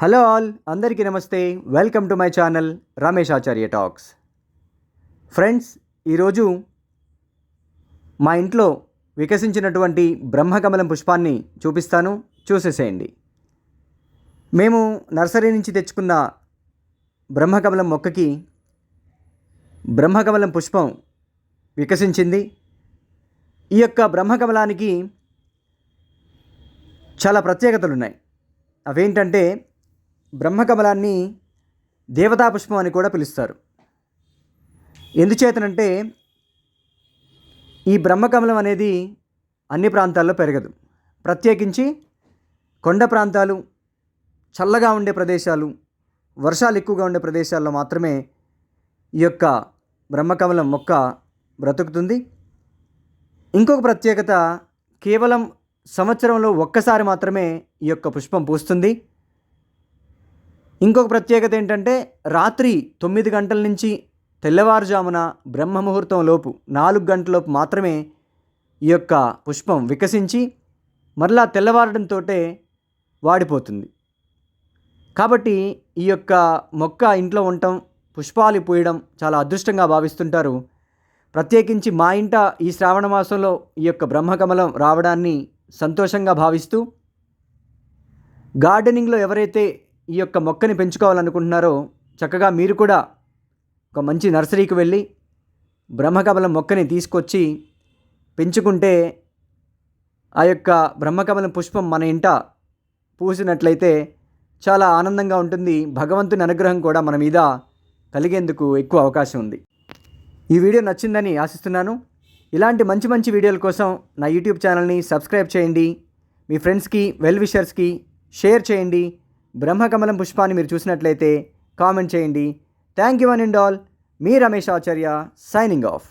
Hello all అందరికీ నమస్తే. Welcome to my channel Ramesh Acharya talks. Friends ఈరోజు మా ఇంట్లో వికసించినటువంటి బ్రహ్మకమలం పుష్పాన్ని చూపిస్తాను. చూసేసేయండి. మేము నర్సరీ నుంచి తెచ్చుకున్న బ్రహ్మకమలం మొక్కకి బ్రహ్మకమలం పుష్పం వికసించింది. ఈ యొక్క బ్రహ్మకమలానికి చాలా ప్రత్యేకతలు ఉన్నాయి అవేంటంటే బ్రహ్మకమలాన్ని దేవతా పుష్పం అని కూడా పిలుస్తారు. ఎందుచేతనంటే ఈ బ్రహ్మకమలం అనేది అన్ని ప్రాంతాల్లో పెరగదు. ప్రత్యేకించి కొండ ప్రాంతాలు చల్లగా ఉండే ప్రదేశాలు వర్షాలు ఎక్కువగా ఉండే ప్రదేశాల్లో మాత్రమే ఈ యొక్క బ్రహ్మకమలం మొక్క బ్రతుకుతుంది. ఇంకొక ప్రత్యేకత కేవలం సంవత్సరంలో ఒక్కసారి మాత్రమే ఈ యొక్క పుష్పం పూస్తుంది. ఇంకొక ప్రత్యేకత ఏంటంటే రాత్రి తొమ్మిది గంటల నుంచి తెల్లవారుజామున బ్రహ్మముహూర్తం లోపు నాలుగు గంటలలోపు మాత్రమే ఈ యొక్క పుష్పం వికసించి మరలా తెల్లవారడంతో వాడిపోతుంది. కాబట్టి ఈ యొక్క మొక్క ఇంట్లో ఉండటం పుష్పాలు పూయడం చాలా అదృష్టంగా భావిస్తుంటారు. ప్రత్యేకించి మా ఇంట ఈ శ్రావణ మాసంలో ఈ యొక్క బ్రహ్మకమలం రావడాన్ని సంతోషంగా భావిస్తూ గార్డెనింగ్లో ఎవరైతే ఈ యొక్క మొక్కని పెంచుకోవాలనుకుంటున్నారో చక్కగా మీరు కూడా ఒక మంచి నర్సరీకి వెళ్ళి బ్రహ్మకమలం మొక్కని తీసుకొచ్చి పెంచుకుంటే ఆ యొక్క బ్రహ్మకమలం పుష్పం మన ఇంట పూసినట్లయితే చాలా ఆనందంగా ఉంటుంది. భగవంతుని అనుగ్రహం కూడా మన మీద కలిగేందుకు ఎక్కువ అవకాశం ఉంది. ఈ వీడియో నచ్చిందని ఆశిస్తున్నాను. ఇలాంటి మంచి మంచి వీడియోల కోసం నా యూట్యూబ్ ఛానల్ని సబ్స్క్రైబ్ చేయండి. మీ ఫ్రెండ్స్కి వెల్ విషర్స్కి షేర్ చేయండి. బ్రహ్మకమలం పుష్పాన్ని మీరు చూసినట్లయితే కామెంట్ చేయండి. Thank you one and all. Me Ramesh Acharya signing of